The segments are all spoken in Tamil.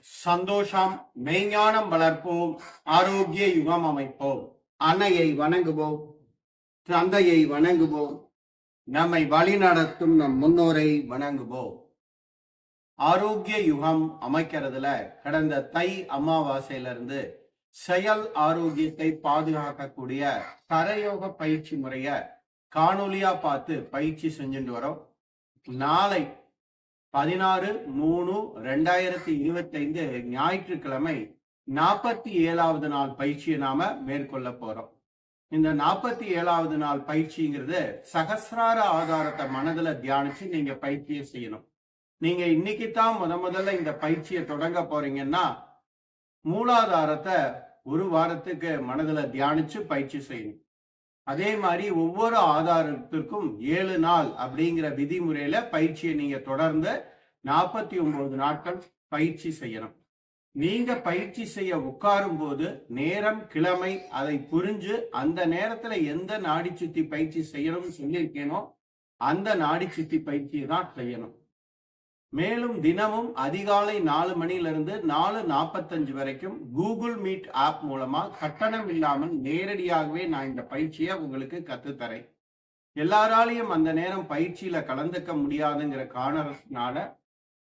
சந்தோஷம் மெய்ஞானம் வளர்ப்போம் ஆரோக்கிய யுகம் அமைப்போம். அன்னையை வணங்குவோம் தந்தையை வணங்குவோம் நம்மை வழிநடத்தும் நம் முன்னோரை வணங்குவோம். ஆரோக்கிய யுகம் அமைக்கிறதுல கடந்த தை அமாவாசையிலிருந்து செயல் ஆரோக்கியத்தை பாதுகாக்கக்கூடிய தரயோக பயிற்சி முறைய காணொலியா பார்த்து பயிற்சி செஞ்சுட்டு வரோம். நாளை பதினாறு மூணு ரெண்டாயிரத்தி இருபத்தைந்து ஞாயிற்றுக்கிழமை நாற்பத்தி ஏழாவது நாள் பயிற்சியை நாம மேற்கொள்ள போறோம். இந்த நாற்பத்தி ஏழாவது நாள் பயிற்சிங்கிறது சகசிரார ஆதாரத்தை மனதுல தியானிச்சு நீங்க பயிற்சியை செய்யணும். நீங்க இன்னைக்கு தான் முத முதல்ல இந்த பயிற்சியை தொடங்க போறீங்கன்னா மூலாதாரத்தை ஒரு வாரத்துக்கு மனதுல தியானிச்சு பயிற்சி செய்யணும். அதே மாதிரி ஒவ்வொரு ஆதாரத்திற்கும் ஏழு நாள் அப்படிங்கிற விதிமுறையில பயிற்சியை நீங்க தொடர்ந்து நாற்பத்தி ஒன்பது நாட்கள் பயிற்சி செய்யணும். நீங்க பயிற்சி செய்ய உட்காரும் போது நேரம் கிழமை அதை புரிஞ்சு அந்த நேரத்துல எந்த நாடி சுத்தி பயிற்சி செய்யணும்னு சொல்லியிருக்கேனோ அந்த நாடி சுத்தி பயிற்சியை தான் செய்யணும். மேலும் தினமும் அதிகாலை நாலு மணியிலிருந்து நாலு நாற்பத்தஞ்சு வரைக்கும் கூகுள் மீட் ஆப் மூலமா கட்டணம் இல்லாமல் நேரடியாகவே நான் இந்த பயிற்சியை உங்களுக்கு கத்துத்தரேன். எல்லாராலையும் அந்த நேரம் பயிற்சியில கலந்துக்க முடியாதுங்கிற காரணத்தினால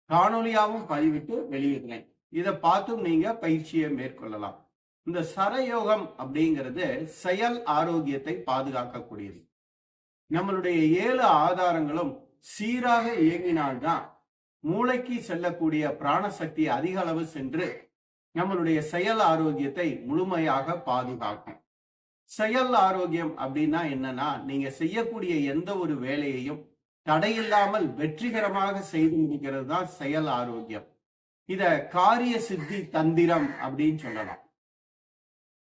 காணொலியாகவும் பதிவிட்டு வெளியிடுறேன். இதை பார்த்தும் நீங்க பயிற்சியை மேற்கொள்ளலாம். இந்த சரயோகம் அப்படிங்கிறது செயல் ஆரோக்கியத்தை பாதுகாக்கக்கூடியது. நம்மளுடைய ஏழு ஆதாரங்களும் சீராக இயங்கினால்தான் மூளைக்கு செல்லக்கூடிய பிராணசக்தி அதிக அளவு சென்று நம்மளுடைய செயல் ஆரோக்கியத்தை முழுமையாக பாதுகாக்கும். செயல் ஆரோக்கியம் அப்படின்னா என்னன்னா நீங்க செய்யக்கூடிய எந்த ஒரு வேலையையும் தடையில்லாமல் வெற்றிகரமாக செய்து முடிக்கிறது தான் செயல் ஆரோக்கியம். இத காரிய சித்தி தந்திரம் அப்படின்னு சொல்லலாம்.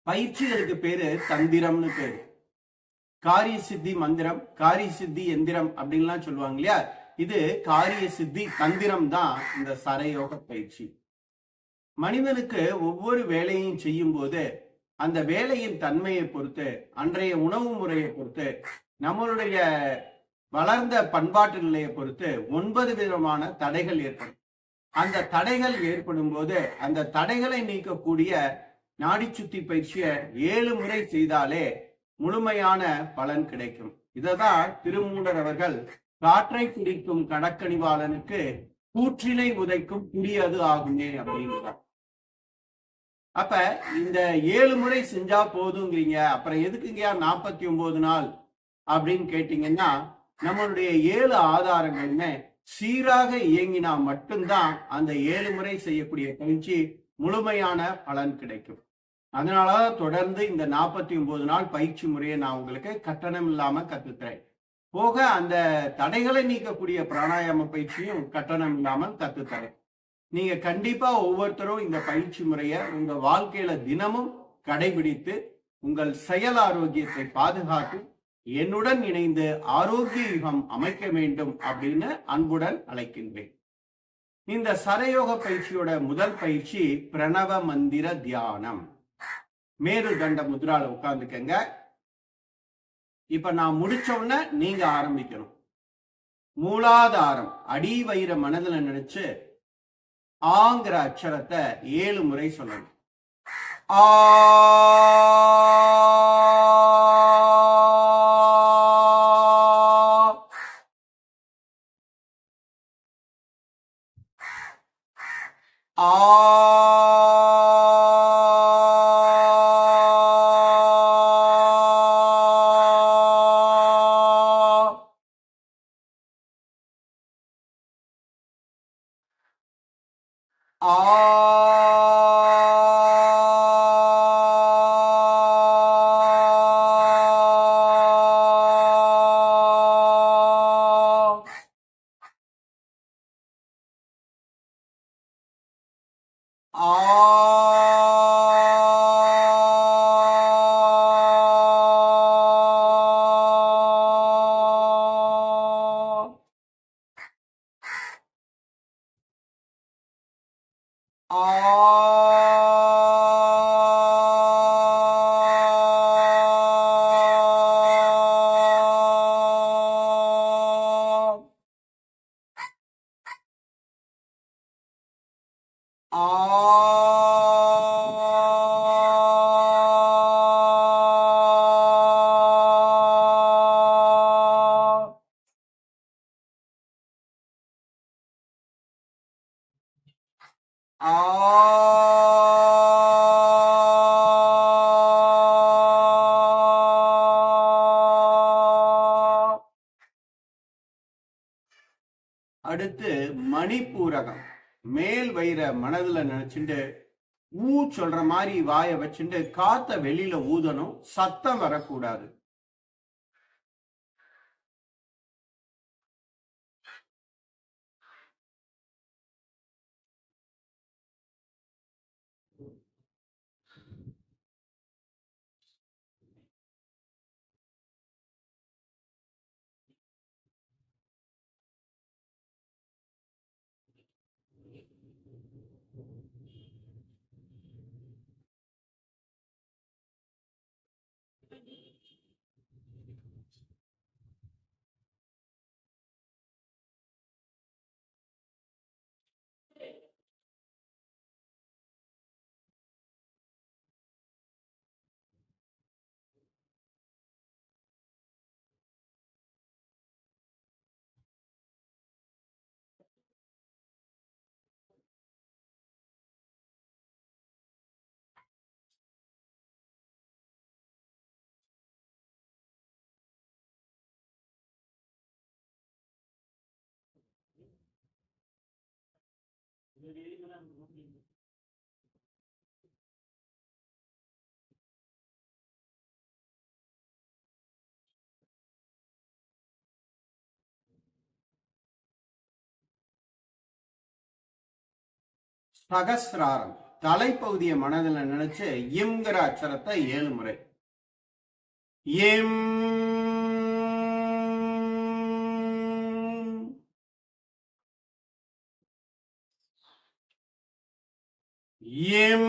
பயிற்சிகளுக்கு பேரு தந்திரம்னு பேரு. காரிய சித்தி மந்திரம் காரிய சித்தி எந்திரம் அப்படின்லாம் சொல்லுவாங்க இல்லையா? இது காரிய சித்தி தந்திரம் தான் இந்த சரயோக பயிற்சி. மனிதனுக்கு ஒவ்வொரு வேலையும் செய்யும் போது அந்த வேலையின் தன்மையை பொறுத்து அன்றைய உணவு முறையை பொறுத்து நம்மளுடைய வளர்ந்த பண்பாட்டு நிலையை பொறுத்து ஒன்பது விதமான தடைகள் ஏற்படும். அந்த தடைகள் ஏற்படும் போது அந்த தடைகளை நீக்கக்கூடிய நாடி சுத்தி பயிற்சியை ஏழு முறை செய்தாலே முழுமையான பலன் கிடைக்கும். இததான் திருமூலர் அவர்கள் காற்றை குடிக்கும் கடக்கணிவாளனுக்கு கூற்றினை உதைக்கும் புரியது ஆகுமே அப்படிங்கிறார். அப்ப இந்த ஏழு முறை செஞ்சா போதுங்கிறீங்க அப்புறம் எதுக்குங்க நாற்பத்தி ஒன்பது நாள் அப்படின்னு கேட்டீங்கன்னா நம்மளுடைய ஏழு ஆதாரங்களுமே சீராக இயங்கினா மட்டும்தான் அந்த ஏழு முறை செய்யக்கூடிய பயிற்சி முழுமையான பலன் கிடைக்கும். அதனாலதான் தொடர்ந்து இந்த நாற்பத்தி ஒன்பது நாள் பயிற்சி முறையை நான் உங்களுக்கு கட்டணம் இல்லாம கத்துக்கிறேன். போக அந்த தடைகளை நீக்கக்கூடிய பிராணாயாம பயிற்சியும் கட்டணம் இல்லாமல் கத்துத்தரேன். நீங்க கண்டிப்பா ஒவ்வொருத்தரும் இந்த பயிற்சி முறைய உங்க வாழ்க்கையில தினமும் கடைபிடித்து உங்கள் செயல் ஆரோக்கியத்தை பாதுகாத்து என்னுடன் இணைந்து ஆரோக்கிய யுகம் அமைக்க வேண்டும் அப்படின்னு அன்புடன் அழைக்கின்றேன். இந்த சரயோக பயிற்சியோட முதல் பயிற்சி பிரணவ மந்திர தியானம். மேரு தண்ட முத்ரால உட்கார்ந்துக்கங்க. இப்ப நான் முடிச்ச உடனே நீங்க ஆரம்பிக்கணும். மூலாதாரம் அடி வயிற மனதுல நினைச்சு ஆங்கிற அச்சரத்தை ஏழு முறை சொல்லணும். ஆ ஆ அடுத்து மணிப்பூரகம். மேல் வயிற மனதுல நினைச்சுட்டு ஊ சொல்ற மாதிரி வாய வச்சுட்டு காத்த வெளியில ஊதணும் சத்தம் வரக்கூடாது. சகசிராரம். தலைப்பகுதியை மனதில் நினைச்சு இம்ங்கிற அச்சரத்தை ஏழு முறை. இம் Yim.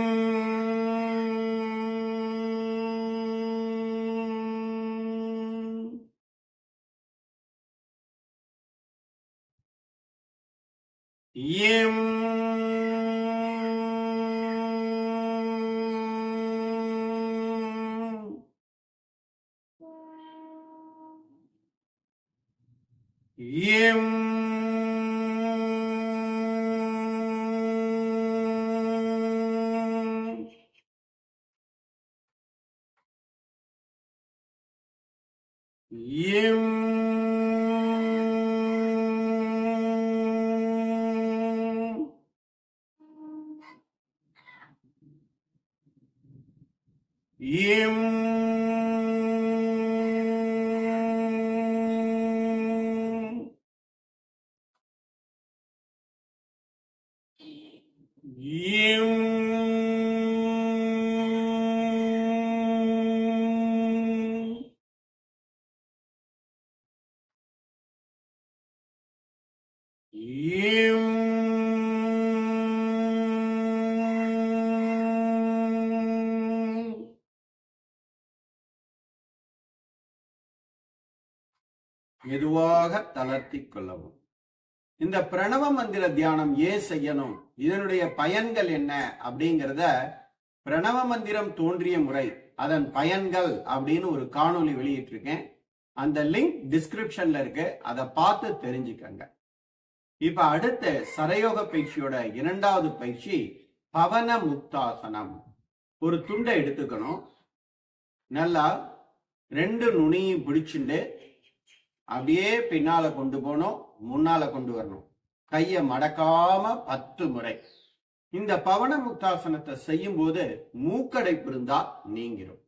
Yim. 因 மெதுவாக தளர்த்தி கொள்ளவும். இந்த பிரணவ மந்திர தியானம் ஏன் செய்யணும்? இதனுடைய பயன்கள் என்ன? அப்படிங்கிறத பிரணவ மந்திரம் தோன்றிய முறை அதன் பயன்கள் அப்படின்னு ஒரு காணொளி வெளியிட்டிருக்கேன். அந்த லிங்க் டிஸ்கிரிப்ஷன்ல இருக்கு. அதை பார்த்து தெரிஞ்சுக்கங்க. இப்ப அடுத்து சரயோக பயிற்சியோட இரண்டாவது பயிற்சி பவன முக்தாசனம். ஒரு துண்டை எடுத்துக்கணும். நல்லா ரெண்டு நுனியும் பிடிச்சுண்டு அப்படியே பின்னால கொண்டு போகணும் முன்னால கொண்டு வரணும். கையை மடக்காம பத்து முறை. இந்த பவன முக்தாசனத்தை செய்யும் போது மூக்கடைப்பு இருந்தா நீங்கிரும்.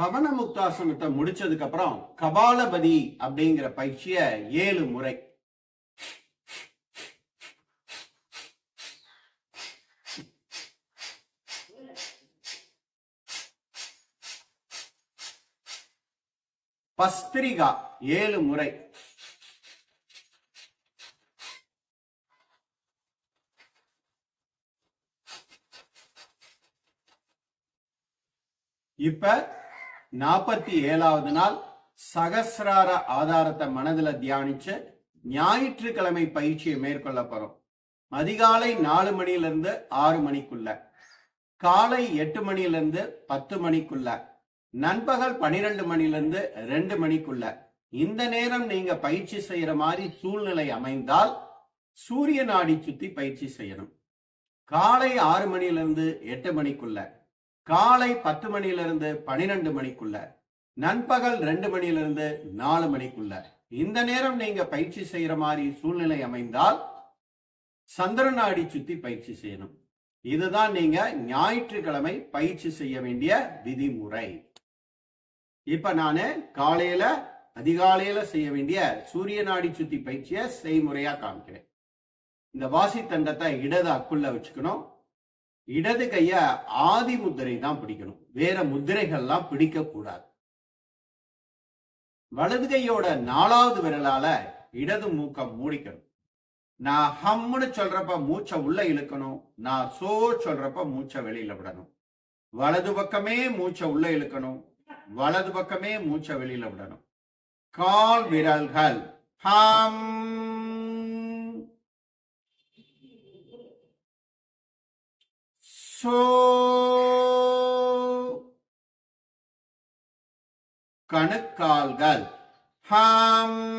பவன முக்தாசனத்தை முடிச்சதுக்கு அப்புறம் கபாலபதி அப்படிங்கிற பயிற்சிய ஏழு முறை. பஸ்திரிகா ஏழு முறை. இப்ப நாற்பத்தி ஏழாவது நாள் சகசிரார ஆதாரத்தை மனதில் தியானிச்சு ஞாயிற்றுக்கிழமை பயிற்சியை மேற்கொள்ள போறோம். அதிகாலை நாலு மணியிலிருந்து ஆறு மணிக்குள்ள காலை எட்டு மணியிலிருந்து பத்து மணிக்குள்ள நண்பகல் பனிரெண்டு மணிலிருந்து ரெண்டு மணிக்குள்ள. இந்த நேரம் நீங்க பயிற்சி செய்யற மாதிரி சூழ்நிலை அமைந்தால் சூரிய நாடி சுத்தி பயிற்சி செய்யணும். காலை ஆறு மணிலிருந்து எட்டு மணிக்குள்ள காலை பத்து மணியிலிருந்து பனிரெண்டு மணிக்குள்ள நண்பகல் ரெண்டு மணியிலிருந்து நாலு மணிக்குள்ள. இந்த நேரம் நீங்க பயிற்சி செய்யற மாதிரி சூழ்நிலை அமைந்தால் சந்திர நாடி சுத்தி பயிற்சி செய்யணும். இதுதான் நீங்க ஞாயிற்றுக்கிழமை பயிற்சி செய்ய வேண்டிய விதிமுறை. இப்ப நானு காலையில அதிகாலையில செய்ய வேண்டிய சூரிய நாடி சுத்தி பயிற்சியை செய்முறையா காமிக்கிறேன். இந்த வாசி தண்டத்தை இடது அக்குள்ள வச்சுக்கணும். இடது கைய ஆதி முத்திரை தான் பிடிக்கணும். வேற முத்திரைகள்லாம் பிடிக்க கூடாது வலது கையோட நாலாவது விரலால இடது மூக்க மூடிக்கணும். நான் ஹம்னு சொல்றப்ப மூச்சை உள்ள இழுக்கணும். நான் சோ சொல்றப்ப மூச்சை வெளியில விடணும். வலது பக்கமே மூச்சை உள்ள இழுக்கணும். வலது பக்கமே மூச்சை வெளியில விடணும். கால் விரல்கள் ஹம் கணுக்கால்கள். ஹம்.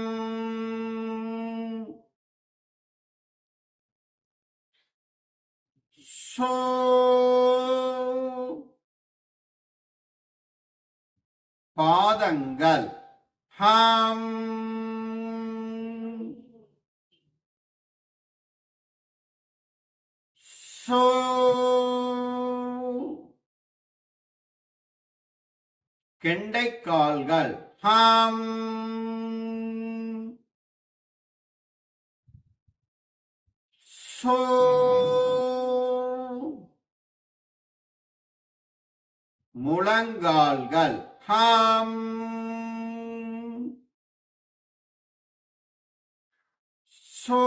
சோ பாதங்கள். ஹம். கெண்டைக்கால்கள் ஹம். சோ முழங்கால்கள் ஹம். சோ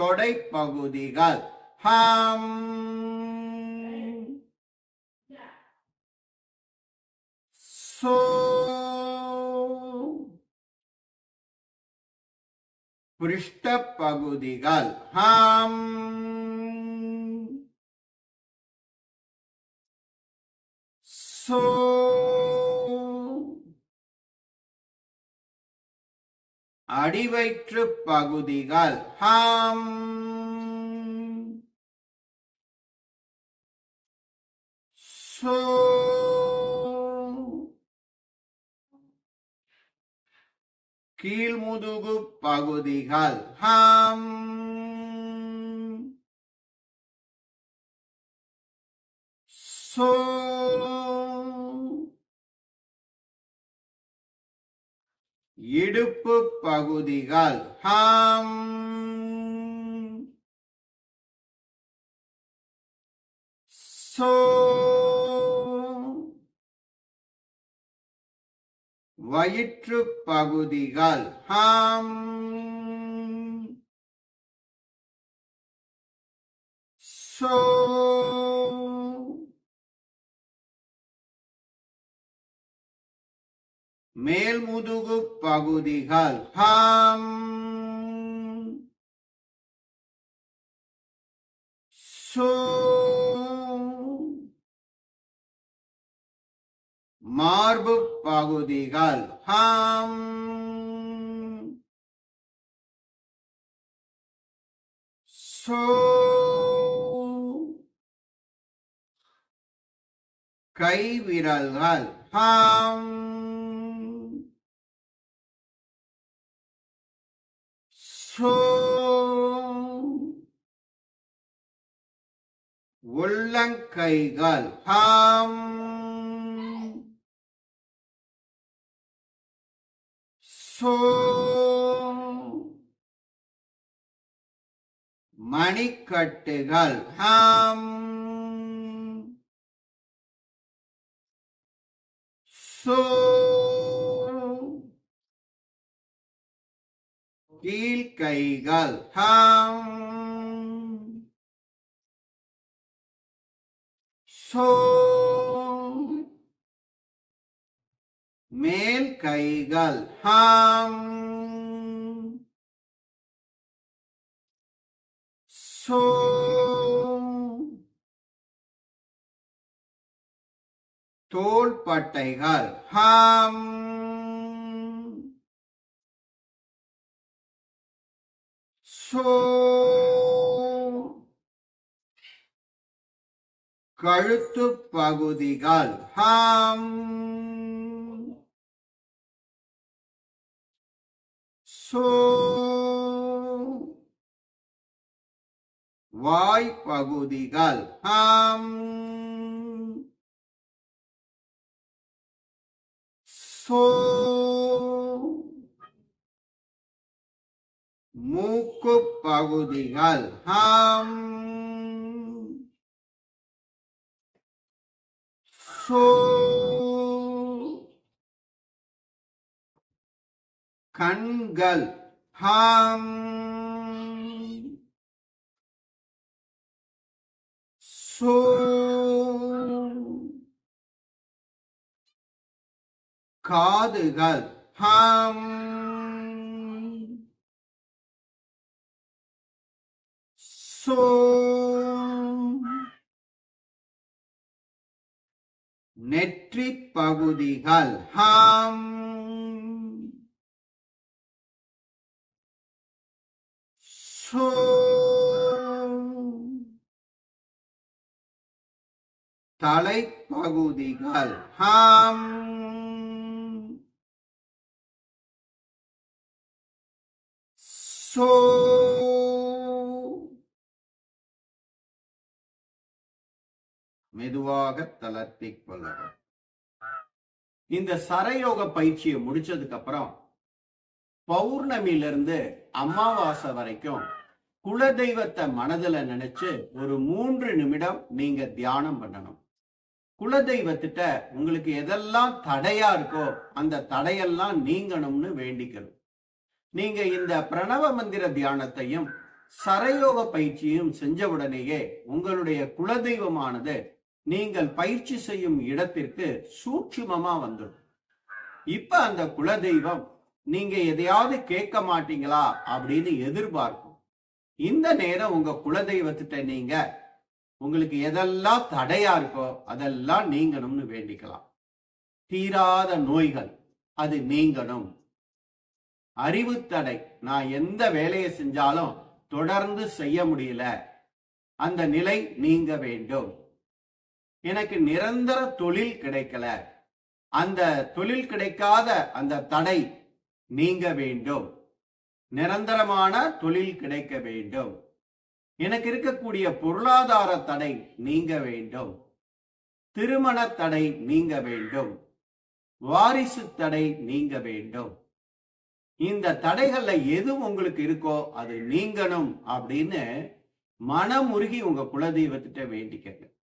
தொடை பகுதிகள் ஹம். சோ. பிருஷ்ட பகுதிகள் ஹம். சோ. அடிவயிற்று பகுதிகள். ஹாம். சோ. கீழ்முதுகு பகுதிகள். ஹாம். சோ. இடுப்பு பகுதிகள். ஹாம். சோ. வயிற்று பகுதிகள். ஹாம். சோ. மேல் முதுகு பகுதிகள். ஹம். சோ. மார்பு பகுதிகள். ஹம். சோ. கை விரல்கள் ஹம். உள்ளங்கைகள். ஹாம். சோ மணிக்கட்டுகள். ஹாம். சோ கீழ்கைகள். ஹாம். சோ மேல் கைகள் ஹம் சோ தோள்பட்டைகள் ஹம் சோ கழுத்து பகுதிகள். ஹம். சோ. வாய் பகுதிகள் ஹம். சோ. மூக்கு பகுதிகள். ஹம். கண்கள் ஹம் சோ காதுகள் ஹம் சோ நெற்றி பகுதிகள். ஹாம். சோ. தலைப்பகுதிகள். ஹாம். சோ. மெதுவாக தளர்த்திக் கொள்ளவும். இந்த சரயோக பயிற்சியை முடிச்சதுக்கு அப்புறம் பௌர்ணமியிலிருந்து அமாவாசை வரைக்கும் குலதெய்வத்தை மனதுல நினைச்சு ஒரு மூன்று நிமிடம் நீங்க தியானம் பண்ணணும். குலதெய்வத்திட்ட உங்களுக்கு எதெல்லாம் தடையா இருக்கோ அந்த தடையெல்லாம் நீங்கணும்னு வேண்டிக்கணும். நீங்க இந்த பிரணவ மந்திர தியானத்தையும் சரயோக பயிற்சியும் செஞ்ச உடனேயே உங்களுடைய குலதெய்வமானது நீங்கள் பயிற்சி செய்யும் இடத்திற்கு சூட்சுமமா வந்துடும். இப்ப அந்த குலதெய்வம் நீங்க எதையாவது கேட்க மாட்டீங்களா அப்படின்னு எதிர்பார்க்கும். இந்த நேரம் உங்க குலதெய்வத்திட்ட நீங்க உங்களுக்கு எதெல்லாம் தடையா இருக்கோ அதெல்லாம் நீங்கணும்னு வேண்டிக்கலாம். தீராத நோய்கள் அது நீங்கணும். அறிவு தடை நான் எந்த வேலையை செஞ்சாலும் தொடர்ந்து செய்ய முடியல. அந்த நிலை நீங்க வேண்டும். எனக்கு நிரந்தர தொழில் கிடைக்கல. அந்த தொழில் கிடைக்காத அந்த தடை நீங்க வேண்டும். நிரந்தரமான தொழில் கிடைக்க வேண்டும். எனக்கு இருக்கக்கூடிய பொருளாதார தடை நீங்க வேண்டும். திருமண தடை நீங்க வேண்டும். வாரிசு தடை நீங்க வேண்டும். இந்த தடைகள்ல எது உங்களுக்கு இருக்கோ அது நீங்கணும் அப்படின்னு மனமுருகி உங்க குலதெய்வத்திட்ட வேண்டிக்கங்க.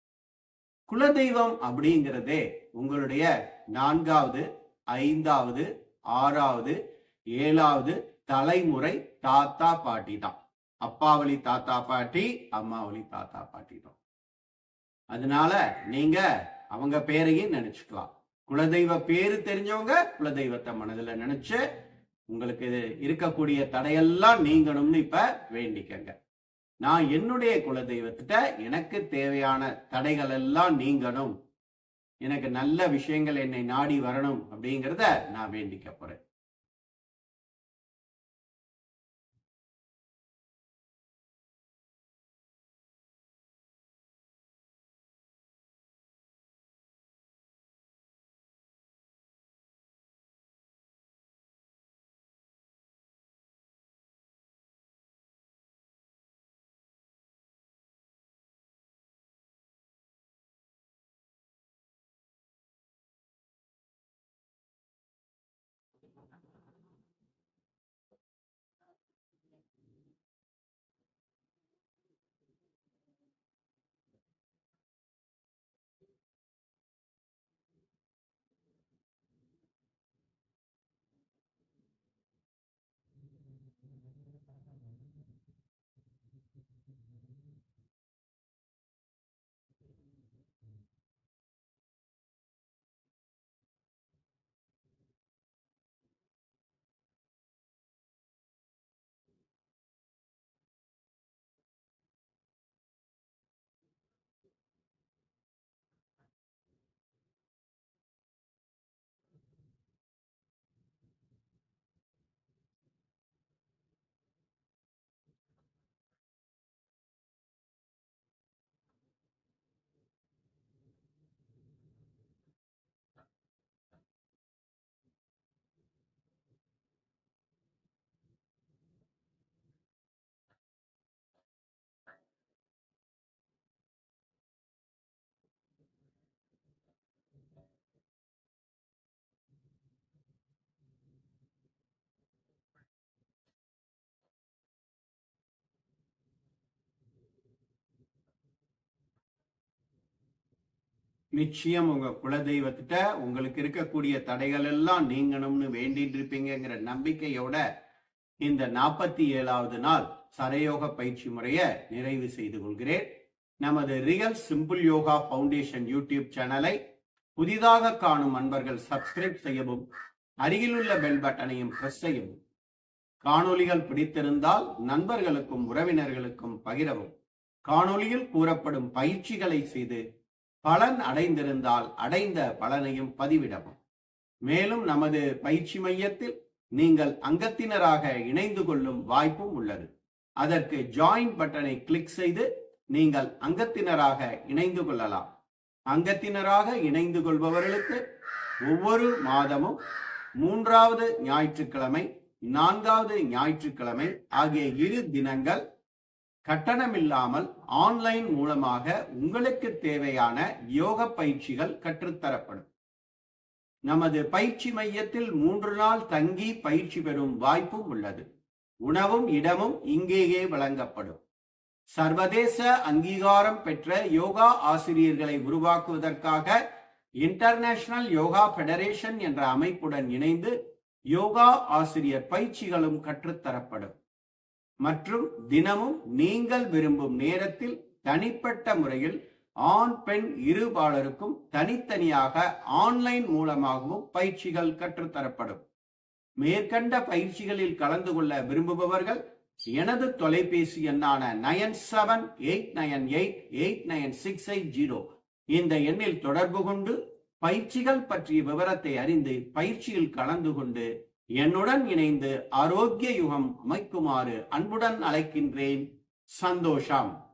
குலதெய்வம் அப்படிங்கிறதே உங்களுடைய நான்காவது ஐந்தாவது ஆறாவது ஏழாவது தலைமுறை தாத்தா பாட்டி தான். அப்பாவளி தாத்தா பாட்டி அம்மாவளி தாத்தா பாட்டி தான். அதனால நீங்க அவங்க பேரையும் நினைச்சுக்கலாம். குலதெய்வ பேரு தெரிஞ்சவங்க குலதெய்வத்தை மனதில் நினைச்சு உங்களுக்கு இருக்கக்கூடிய தடையெல்லாம் நீங்கணும்னு இப்ப வேண்டிக்கங்க. நான் என்னுடைய குலதெய்வத்திட்ட எனக்கு தேவையான தடைகள் எல்லாம் நீங்கணும். எனக்கு நல்ல விஷயங்கள் என்னை நாடி வரணும் அப்படிங்கிறத நான் வேண்டிக்க போறேன். நிச்சயம் உங்க குலதெய்வத்திட்ட உங்களுக்கு இருக்கக்கூடிய தடைகள் எல்லாம் நீங்கணும்னு வேண்டிட்டு இருப்பீங்கங்கிற நம்பிக்கையோட இந்த நாற்பத்தி ஏழாவது நாள் சரயோக பயிற்சி முறையை நிறைவு செய்து கொள்கிறேன். நமது real simple yoga foundation YouTube சேனலை புதிதாக காணும் அன்பர்கள் சப்ஸ்கிரைப் செய்யவும் அருகிலுள்ள பெல் பட்டனையும் பிரஸ் செய்யவும் காணொளிகள் பிடித்திருந்தால் நண்பர்களுக்கும் உறவினர்களுக்கும் பகிரவும் காணொளியில் கூறப்படும் பயிற்சிகளை செய்து பலன் அடைந்திருந்தால் அடைந்த பலனையும் பதிவிடவும். மேலும் நமது பயிற்சி மையத்தில் நீங்கள் அங்கத்தினராக இணைந்து கொள்ளும் வாய்ப்பும் உள்ளது. அதற்கு ஜாயின் பட்டனை கிளிக் செய்து நீங்கள் அங்கத்தினராக இணைந்து கொள்ளலாம். அங்கத்தினராக இணைந்து கொள்பவர்களுக்கு ஒவ்வொரு மாதமும் மூன்றாவது ஞாயிற்றுக்கிழமை நான்காவது ஞாயிற்றுக்கிழமை ஆகிய இரு தினங்கள் கட்டணமில்லாமல் ஆன்லைன் மூலமாக உங்களுக்கு தேவையான யோக பயிற்சிகள் கற்றுத்தரப்படும். நமது பயிற்சி மையத்தில் மூன்று நாள் தங்கி பயிற்சி பெறும் வாய்ப்பும் உள்ளது. உணவும் இடமும் இங்கேயே வழங்கப்படும். சர்வதேச அங்கீகாரம் பெற்ற யோகா ஆசிரியர்களை உருவாக்குவதற்காக இன்டர்நேஷனல் யோகா ஃபெடரேஷன் என்ற அமைப்புடன் இணைந்து யோகா ஆசிரியர் பயிற்சிகளும் கற்றுத்தரப்படும். மற்றும் தினமும் நீங்கள் விரும்பும் நேரத்தில் தனிப்பட்ட முறையில் ஆண் பெண் இருபாலருக்கும் தனித்தனியாக ஆன்லைன் மூலமாகவும் பயிற்சிகள் கற்றுத்தரப்படும். மேற்கண்ட பயிற்சிகளில் கலந்து கொள்ள விரும்புபவர்கள் எனது தொலைபேசி எண்ணான nine seven eight nine eight eight nine six eight zero. இந்த எண்ணில் தொடர்பு கொண்டு பயிற்சிகள் பற்றிய விவரத்தை அறிந்து பயிற்சியில் கலந்து கொண்டு என்னுடன் இணைந்து ஆரோக்கிய யுகம் அமைக்குமாறு அன்புடன் அழைக்கின்றேன். சந்தோஷம்.